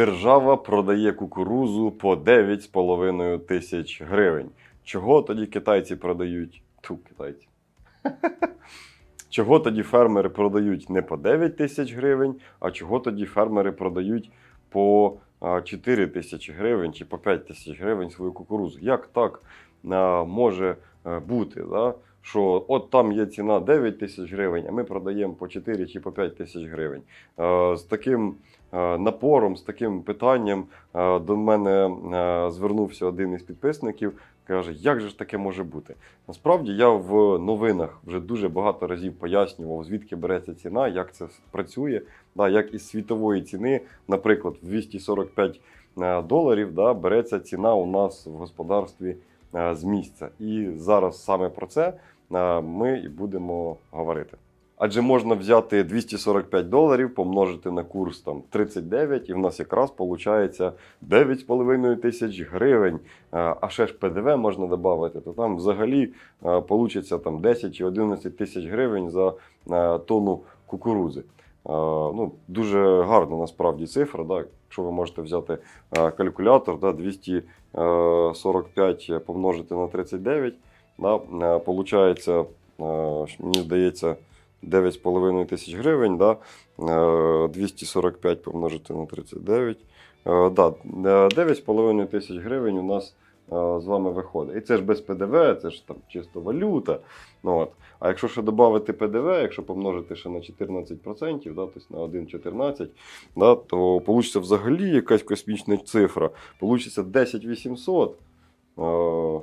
Держава продає кукурузу по 9,5 тисяч гривень. Чого тоді китайці продають? Ту, китайці. Чого тоді фермери продають не по 9 тисяч гривень, а чого тоді фермери продають по 4 тисячі гривень чи по 5 тисяч гривень свою кукурузу? Як так може е, бути? Да? Що от там є ціна 9 тисяч гривень, а ми продаємо по 4 чи по 5 тисяч гривень. Е, З таким е, напором, з таким питанням е, до мене звернувся один із підписників. Каже, як же ж таке може бути? Насправді я в новинах вже дуже багато разів пояснював, звідки береться ціна, як це працює, да, як із світової ціни, наприклад, в 245 е, доларів да, береться ціна у нас в господарстві з місця. І зараз саме про це е, ми і будемо говорити. Адже можна взяти 245 доларів, помножити на курс там 39, і в нас якраз виходить 9,5 тисяч гривень. Е, А ще ж ПДВ можна додати, то там взагалі вийде там 10 чи 11 тисяч гривень за е, тонну кукурузи. Е, Ну, дуже гарна насправді цифра. Да? Якщо ви можете взяти е, калькулятор, да, 245 помножити на 39, да, е, получається, е, мені здається, 9,5 тисяч гривень, да? е, 245 помножити на 39. Е, Да, е, 9,5 тисяч гривень у нас е, з вами виходить. І це ж без ПДВ, це ж там чисто валюта. Ну, от. А якщо ще додати ПДВ, якщо помножити ще на 14%, да, тобто на 1,14, да, то вийде взагалі якась космічна цифра. Получиться 10 800. е,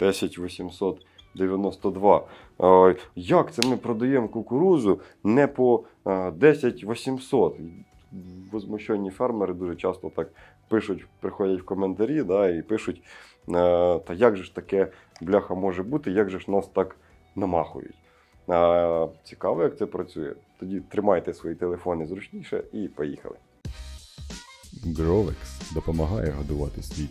10 892. Е, Як це ми продаємо кукурузу не по е, 10 800? Возмущені фермери дуже часто так пишуть, приходять в коментарі да, і пишуть, е, та як же ж таке бляха може бути, як же ж нас так намахують. Е, Цікаво, як це працює. Тоді тримайте свої телефони зручніше і поїхали. Гровекс допомагає годувати світ.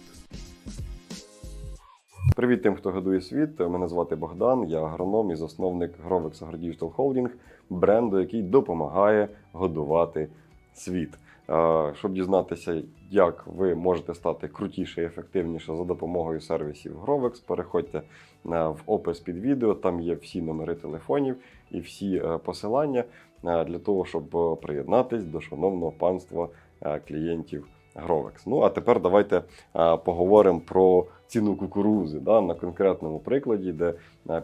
Привіт тим, хто годує світ. Мене звати Богдан, я агроном і засновник Grovex AgroDigital Holding, бренду, який допомагає годувати світ. Е, Щоб дізнатися, як ви можете стати крутіше і ефективніше за допомогою сервісів Grovex, переходьте е, в опис під відео. Там є всі номери телефонів і всі е, посилання для того, щоб приєднатись до шановного панства клієнтів Grovex. Ну а тепер давайте поговоримо про ціну кукурузи да, на конкретному прикладі, де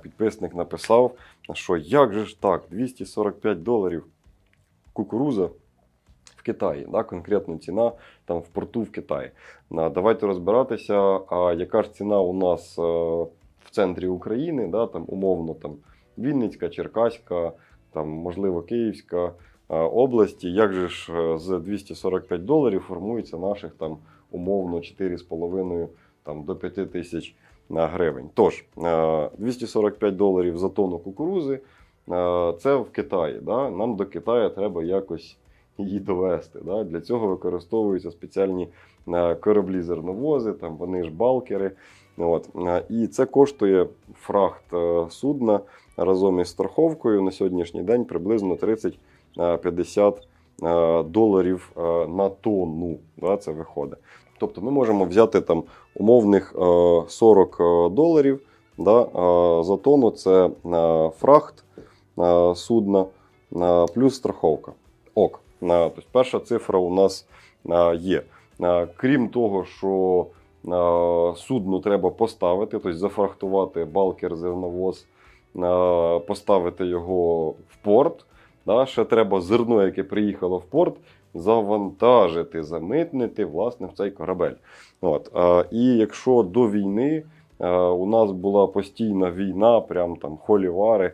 підписник написав, що як же ж так, 245 доларів кукуруза в Китаї, да, конкретно ціна там в порту в Китаї. Давайте розбиратися, а яка ж ціна у нас е, в центрі України, да, там умовно там Вінницька, Черкаська, там, можливо, Київська е, області. Як же ж е, з 245 доларів формується наших там умовно 4,5 там, до 5 тисяч гривень. Тож, е, 245 доларів за тонну кукурузи. Це в Китаї. Да? Нам до Китаю треба якось її довести. Да? Для цього використовуються спеціальні е, кораблі зерновози, там вони ж балкери. От. Е, І це коштує фрахт е, судна разом із страховкою на сьогоднішній день приблизно 30-50 е, доларів на тонну. Да? Це виходить. Тобто ми можемо взяти там умовних е, 40 доларів да, за тонну це фрахт судна плюс страховка. Ок. Тобто перша цифра у нас є. Крім того, що судно треба поставити, тобто зафрахтувати балкер зерновоз, поставити його в порт. Ще треба зерно, яке приїхало в порт, завантажити, замитнити власне в цей корабель. От. І якщо до війни у нас була постійна війна, прям там холівари,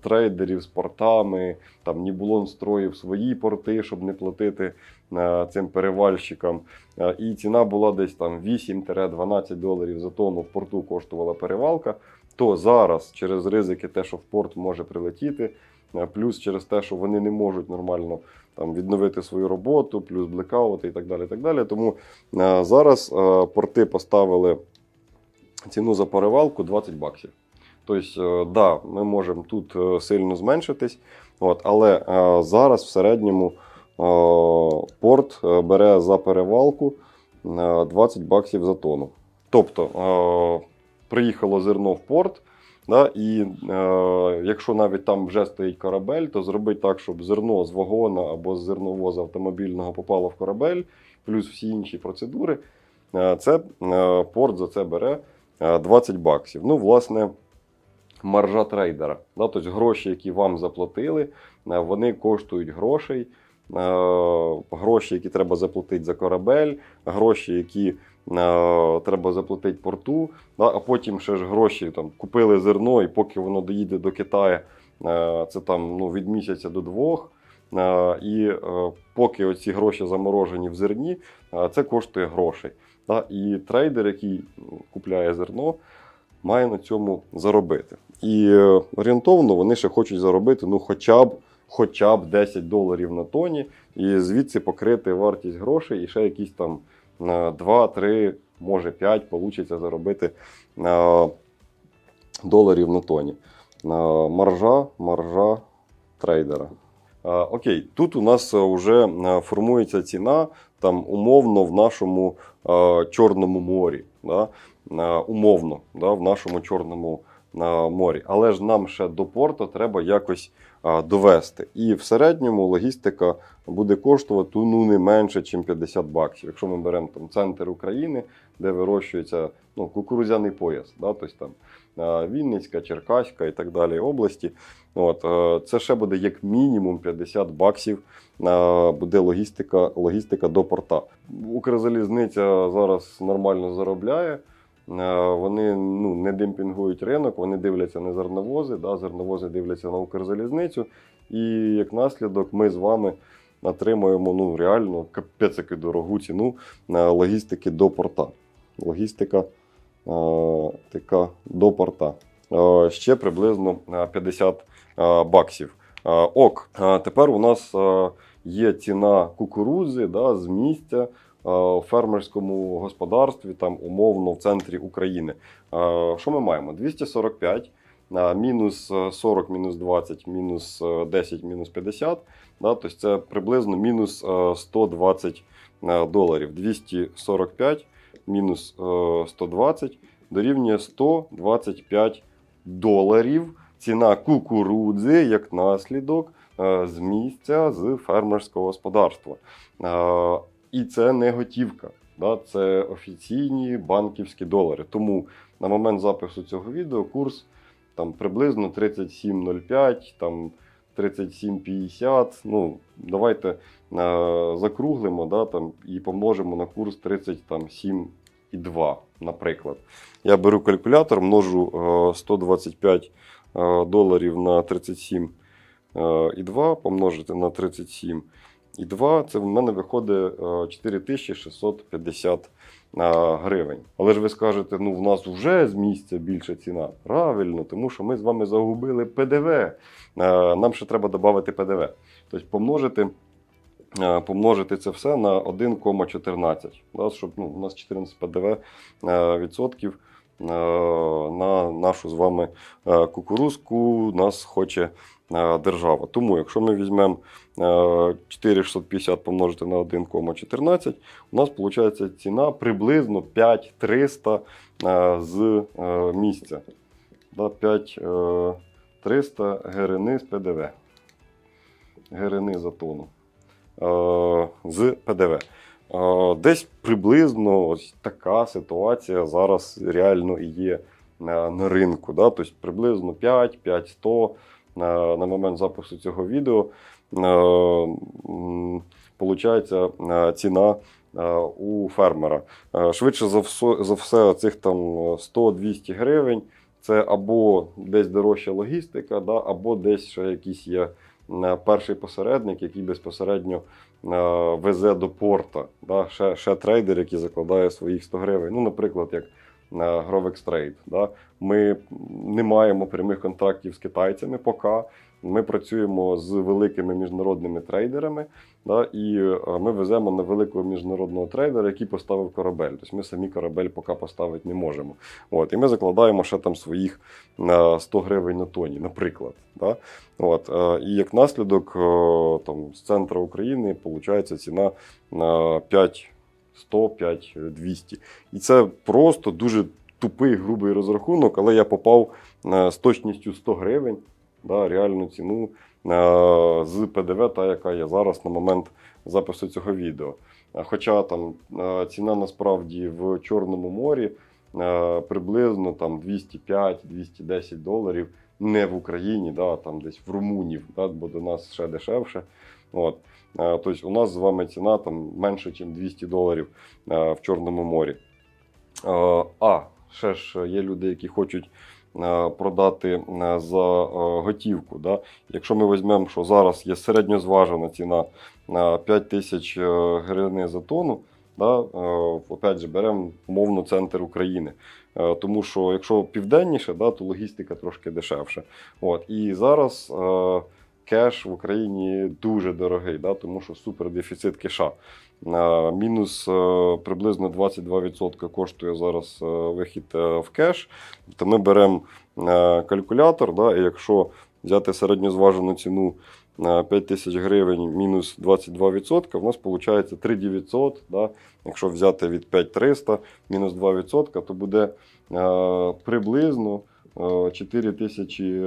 трейдерів з портами, там Нібулон строїв свої порти, щоб не платити е, цим перевальщикам. Е, І ціна була десь там 8-12 доларів за тонну в порту коштувала перевалка. То зараз через ризики, те, що в порт може прилетіти, е, плюс через те, що вони не можуть нормально там відновити свою роботу, плюс блекаути і так далі. І так далі. Тому е, зараз е, порти поставили ціну за перевалку 20 баксів. Тобто, е, да, ми можемо тут е, сильно зменшитись, от, але е, зараз в середньому порт бере за перевалку е, 20 баксів за тонну. Тобто приїхало зерно в порт, да, і е, якщо навіть там вже стоїть корабель, то зробити так, щоб зерно з вагона або з зерновоза автомобільного попало в корабель, плюс всі інші процедури, е, це е, порт за це бере е, 20 баксів. Ну, власне, маржа трейдера. Да, тобто гроші, які вам заплатили, е, вони коштують грошей. Е, Гроші, які треба заплатити за корабель, гроші, які е, треба заплатити порту, а потім ще ж гроші там, купили зерно, і поки воно доїде до Китаю, це там ну, від місяця до двох. І поки оці гроші заморожені в зерні, це коштує грошей. І трейдер, який купляє зерно, має на цьому заробити. І е, орієнтовно вони ще хочуть заробити ну, хоча б, хоча б 10 доларів на тоні, і звідси покрити вартість грошей, і ще якісь там е, 2, 3, може 5 вийде заробити е, доларів на тоні. Е, Маржа, маржа трейдера. Е, Окей, тут у нас вже формується ціна там умовно в нашому е, Чорному морі. Да? Е, умовно, да, в нашому Чорному е, морі. Але ж нам ще до порту треба якось е, довести. І в середньому логістика буде коштувати ну, не менше, ніж 50 баксів. Якщо ми беремо там центр України, де вирощується ну, кукурудзяний пояс, да, тобто там Вінницька, Черкаська і так далі області. От, це ще буде як мінімум 50 баксів буде логістика, логістика до порта. Укрзалізниця зараз нормально заробляє. Е, Вони ну, не демпінгують ринок, вони дивляться на зерновози, да, зерновози дивляться на Укрзалізницю. І як наслідок ми з вами отримуємо ну, реально капець дорогу ціну е, логістики до порта. Логістика е, така до порта. Е, ще приблизно е, 50 е, баксів. Е, Ок, тепер у нас є ціна кукурудзи да, з місця е, фермерському господарстві, там умовно в центрі України. Е, Що ми маємо? 245, е, мінус е, 40, мінус 20, мінус е, 10, мінус 50. Да, тобто це приблизно мінус е, 120 е, доларів. 245 мінус е, 120 дорівнює 125 доларів. Ціна кукурудзи як наслідок з місця з фермерського господарства. Е, І це не готівка, да, це офіційні банківські долари. Тому на момент запису цього відео курс там приблизно 37,05, там 37,50. Ну, давайте е, закруглимо да, там, і помножимо на курс 37,2, наприклад. Я беру калькулятор, множу е, 125 е, доларів на 37 е, і 2 помножити на 37 і 2, це в мене виходить е, 4650 е, гривень. Але ж ви скажете, ну в нас вже з місця більша ціна. Правильно, тому що ми з вами загубили ПДВ. Е, Нам ще треба додати ПДВ. Тобто помножити, е, помножити це все на 1,14. Да, щоб ну, у нас 14 ПДВ е, відсотків е, на нашу з вами е, кукурузку нас хоче е, держава. Тому, якщо ми візьмемо е, 4650 помножити на 1,14, у нас виходить ціна приблизно 5300 е, з е, місця. 5300 гривни з ПДВ. Гривни за тонну. Е, з ПДВ. Е, Десь приблизно ось така ситуація зараз реально є е, на ринку. Да? Тобто приблизно 5-500 на, на момент запису цього відео. е, Получається е, ціна е, у фермера. Е, Швидше за все, цих там 100-200 гривень. Це або десь дорожча логістика, да, або десь ще якийсь є е, перший посередник, який безпосередньо е, везе до порта. Да, ще, ще трейдер, який закладає своїх 100 гривень. Ну, наприклад, як е, Grovex Trade. Да. Ми не маємо прямих контрактів з китайцями поки. Ми працюємо з великими міжнародними трейдерами, да, і е, ми веземо на великого міжнародного трейдера, який поставив корабель. Тобто ми самі корабель поки поставити не можемо. От, і ми закладаємо ще там своїх е, 100 гривень на тоні, наприклад. Да? От, е, і як наслідок е, там, з центру України виходить ціна на 5 100, 5 200. І це просто дуже тупий, грубий розрахунок, але я попав е, з точністю 100 гривень, да, реальну ціну е, з ПДВ, та, яка є зараз на момент запису цього відео. Хоча там е, ціна насправді в Чорному морі е, приблизно там 205-210 доларів не в Україні, да, там десь в Румунів, да, бо до нас ще дешевше. От. Е, Тобто у нас з вами ціна там менше, ніж 200 доларів е, в Чорному морі. Е, А ще ж є люди, які хочуть продати за готівку. Да? Якщо ми візьмемо, що зараз є середньозважена ціна на 5 тисяч гривень за тонну, да? опять же, беремо умовно центр України. Тому що якщо південніше, да, то логістика трошки дешевша. От. І зараз кеш в Україні дуже дорогий, да, тому що супердефіцит кеша. Е, Мінус е, приблизно 22% коштує зараз е, вихід в кеш. То ми беремо калькулятор, да, і якщо взяти середньозважену ціну на 5 тисяч гривень мінус 22%, в нас виходить 3900. Да. Якщо взяти від 5300 мінус 2%, то буде приблизно е, 4 тисячі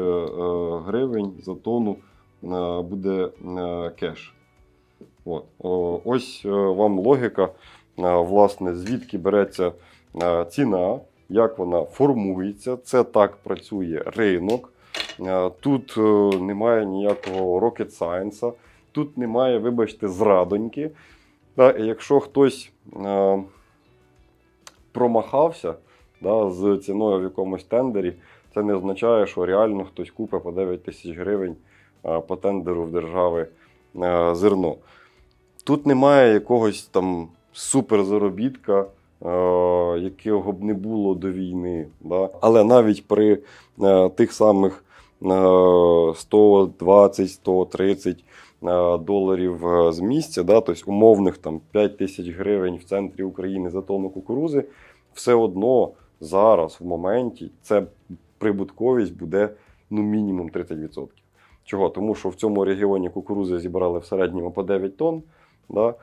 гривень за тонну буде е, кеш. От. Ось е, вам логіка, е, власне, звідки береться е, ціна, як вона формується. Це так працює ринок. Е, Тут е, немає ніякого rocket science, тут немає, вибачте, зрадоньки. Та, якщо хтось е, промахався да, з ціною в якомусь тендері, це не означає, що реально хтось купить по 9 тисяч гривень е, по тендеру в держави е, зерно. Тут немає якогось там суперзаробітка, е, якого б не було до війни. Да? Але навіть при е, тих самих е, 120, 130 е, доларів е, з місця, да? тобто умовних там 5 тисяч гривень в центрі України за тонну кукурузи, все одно зараз, в моменті, це прибутковість буде ну, мінімум 30%. Чого? Тому що в цьому регіоні кукурузи зібрали в середньому по 9 тонн. Да? Е,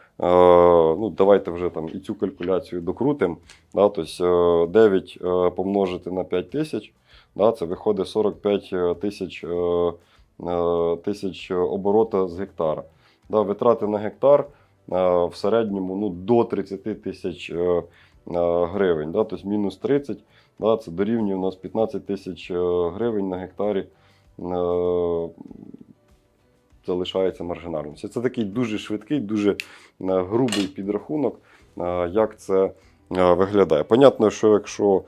ну, давайте вже там і цю калькуляцію докрутимо. Да? Тобто, е, 9 е, помножити на 5 тисяч, да? це виходить 45 тисяч, е, е, тисяч оборота з гектара. Да? Витрати на гектар в середньому ну, до 30 тисяч гривень. Да? Мінус 30, да? це дорівнює у нас 15 тисяч гривень на гектарі. Е, залишається маржинальним. Це такий дуже швидкий, дуже е, грубий підрахунок, е, як це виглядає. Понятно, що якщо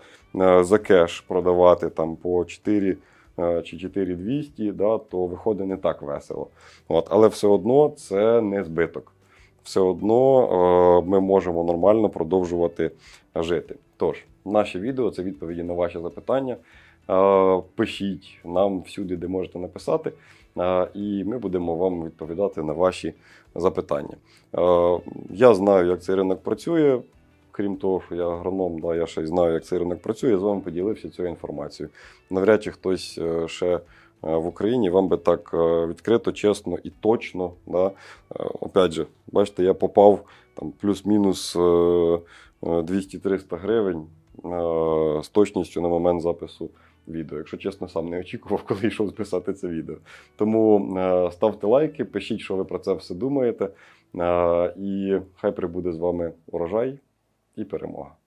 за кеш продавати там по 4 е, чи 4200, да, то виходить не так весело. От, але все одно це не збиток. Все одно ми можемо нормально продовжувати жити. Тож, наші відео це відповіді на ваші запитання. Пишіть нам всюди, де можете написати, і ми будемо вам відповідати на ваші запитання. Я знаю, як цей ринок працює. Крім того, що я агроном, да, я ще й знаю, як цей ринок працює, я з вами поділився цією інформацією. Навряд чи хтось е, ще е, в Україні вам би так е, відкрито, чесно і точно. Да, опять же, бачите, я попав там плюс-мінус е, е, 200-300 гривень з точністю на момент запису відео. Якщо чесно, сам не очікував, коли йшов записати це відео. Тому е, ставте лайки, пишіть, що ви про це все думаєте. Е, І хай прибуде з вами урожай і перемога.